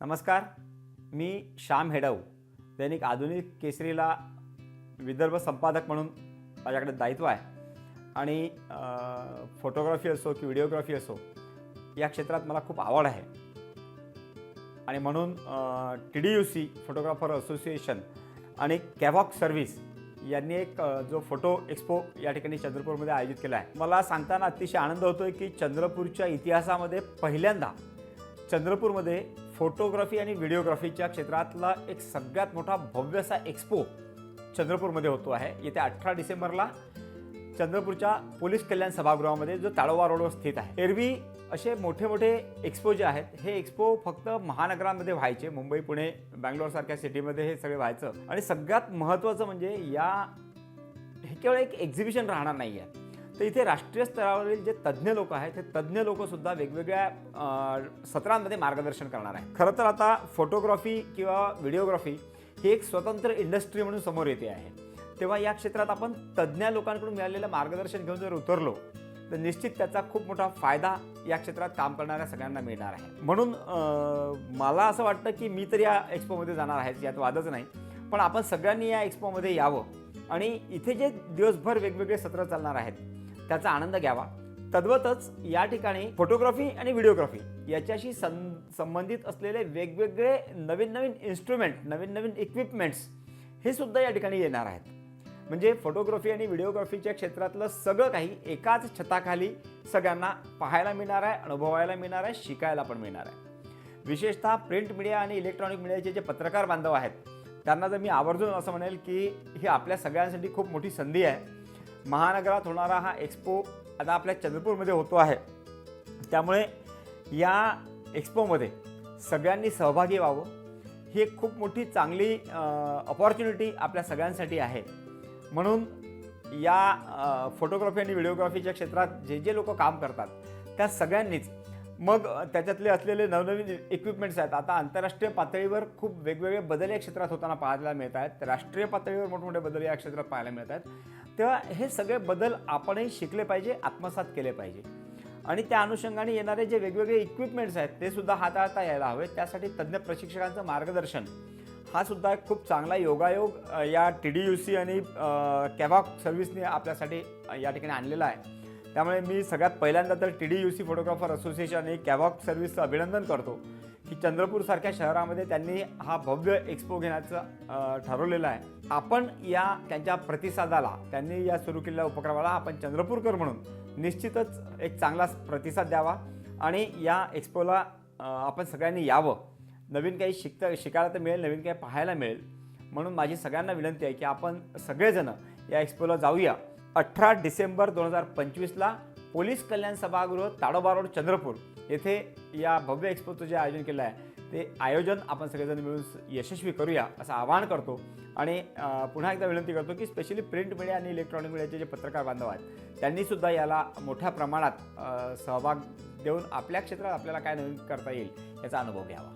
नमस्कार मी श्याम हेडव दैनिक आधुनिक केसरीला विदर्भ संपादक म्हणून माझ्याकडे दायित्व आहे. आणि फोटोग्राफी असो की व्हिडिओग्राफी असो या क्षेत्रात मला खूप आवड आहे. आणि म्हणून T D U C photographer association आणि कॅव्हॉक सर्व्हिस यांनी एक जो फोटो एक्सपो या ठिकाणी चंद्रपूरमध्ये आयोजित केला आहे. मला सांगताना अतिशय आनंद होतो आहे की चंद्रपूरच्या इतिहासामध्ये पहिल्यांदा चंद्रपूरमध्ये फोटोग्राफी आणि व्हिडिओग्राफीच्या क्षेत्रातला एक सगळ्यात मोठा भव्य असा एक्सपो चंद्रपूरमध्ये होतो आहे. येत्या अठरा डिसेंबरला चंद्रपूरच्या पोलीस कल्याण सभागृहामध्ये जो ताळोबा रोडवर स्थित आहे. एरवी असे मोठे मोठे एक्सपो जे आहेत हे एक्सपो फक्त महानगरांमध्ये व्हायचे. मुंबई पुणे बँगलोर सारख्या सिटीमध्ये हे सगळे व्हायचं. आणि सगळ्यात महत्त्वाचं म्हणजे या हे केवळ एक एक्झिबिशन राहणार नाही आहे तर इथे राष्ट्रीय स्तरावरील जे तज्ज्ञ लोक आहेत ते तज्ज्ञ लोकसुद्धा वेगवेगळ्या सत्रांमध्ये मार्गदर्शन करणार आहे खरं तर आता फोटोग्राफी किंवा व्हिडिओग्राफी ही एक स्वतंत्र इंडस्ट्री म्हणून समोर येते आहे. तेव्हा या क्षेत्रात आपण तज्ज्ञ लोकांकडून मिळालेलं मार्गदर्शन घेऊन जर उतरलो तर निश्चित त्याचा खूप मोठा फायदा या क्षेत्रात काम करणाऱ्या सगळ्यांना मिळणार आहे. म्हणून मला असं वाटतं की मी तर या एक्सपोमध्ये जाणार आहे यात वादच नाही. पण आपण सगळ्यांनी या एक्सपोमध्ये यावं आणि इथे जे दिवसभर वेगवेगळे सत्र चालणार आहेत त्याचा आनंद घ्यावा. तद्वतच या ठिकाणी फोटोग्राफी आणि व्हिडिओग्राफी याच्याशी सं संबंधित असलेले वेगवेगळे नवीन नवीन इन्स्ट्रुमेंट नवीन नवीन इक्विपमेंट्स हे सुद्धा या ठिकाणी येणार आहेत. म्हणजे फोटोग्राफी आणि व्हिडिओग्राफीच्या क्षेत्रातलं सगळं काही एकाच छताखाली सगळ्यांना पाहायला मिळणार आहे अनुभवायला मिळणार आहे शिकायला पण मिळणार आहे. विशेषतः प्रिंट मीडिया आणि इलेक्ट्रॉनिक मीडियाचे जे पत्रकार बांधव आहेत त्यांना जर मी आवर्जून असं म्हणेल की ही आपल्या सगळ्यांसाठी खूप मोठी संधी आहे. महानगरात होणारा हा एक्सपो आता आपल्या चंद्रपूरमध्ये होतो आहे. त्यामुळे या एक्सपोमध्ये सगळ्यांनी सहभागी व्हावं. ही एक खूप मोठी चांगली अपॉर्च्युनिटी आपल्या सगळ्यांसाठी आहे. म्हणून या फोटोग्राफी आणि व्हिडिओग्राफीच्या क्षेत्रात जे जे लोक काम करतात त्या सगळ्यांनीच मग त्याच्यातले असलेले नवनवीन इक्विपमेंट्स आहेत. आता आंतरराष्ट्रीय पातळीवर खूप वेगवेगळे बदल या क्षेत्रात होताना पाहायला मिळत आहेत. राष्ट्रीय पातळीवर मोठमोठे बदल या क्षेत्रात पाहायला मिळत आहेत. तेव्हा हे सगळे बदल आपणही शिकले पाहिजे आत्मसात केले पाहिजे. आणि त्या अनुषंगाने येणारे जे वेगवेगळे इक्विपमेंट्स आहेत ते सुद्धा हाताळता यायला हवे. त्यासाठी तज्ज्ञ प्रशिक्षकांचं मार्गदर्शन. हा सुद्धा एक खूप चांगला योगायोग या टी डी यू सी आणि कॅव्हॉक सर्व्हिसने आपल्यासाठी या ठिकाणी आणलेला आहे. त्यामुळे मी सगळ्यात पहिल्यांदा तर T D U C photographer association आणि कॅव्हॉक सर्व्हिसचं अभिनंदन करतो. की चंद्रपूरसारख्या शहरामध्ये त्यांनी हा भव्य एक्सपो घेण्याचं ठरवलेलं आहे. आपण या त्यांच्या प्रतिसादाला त्यांनी या सुरू केलेल्या उपक्रमाला आपण चंद्रपूरकर म्हणून निश्चितच एक चांगला प्रतिसाद द्यावा आणि या एक्सपोला आपण सगळ्यांनी यावं. नवीन काही शिकता शिकायला तर मिळेल नवीन काही पाहायला मिळेल. म्हणून माझी सगळ्यांना विनंती आहे की आपण सगळेजण या एक्सपोला जाऊया. अठरा डिसेंबर दोन हजार पंचवीसला पोलीस कल्याण सभागृह ताडोबा रोड चंद्रपूर. येथे या भव्य एक्सपोचं जे आयोजन केलं आहे ते आयोजन आपण सगळेजण मिळून यशस्वी करूया असं आवाहन करतो. आणि पुन्हा एकदा विनंती करतो की स्पेशली प्रिंट मीडिया आणि इलेक्ट्रॉनिक मीडियाचे जे पत्रकार बांधव आहेत त्यांनीसुद्धा याला मोठ्या प्रमाणात सहभाग देऊन आपल्या क्षेत्रात आपल्याला काय नवीन करता येईल याचा अनुभव घ्यावा.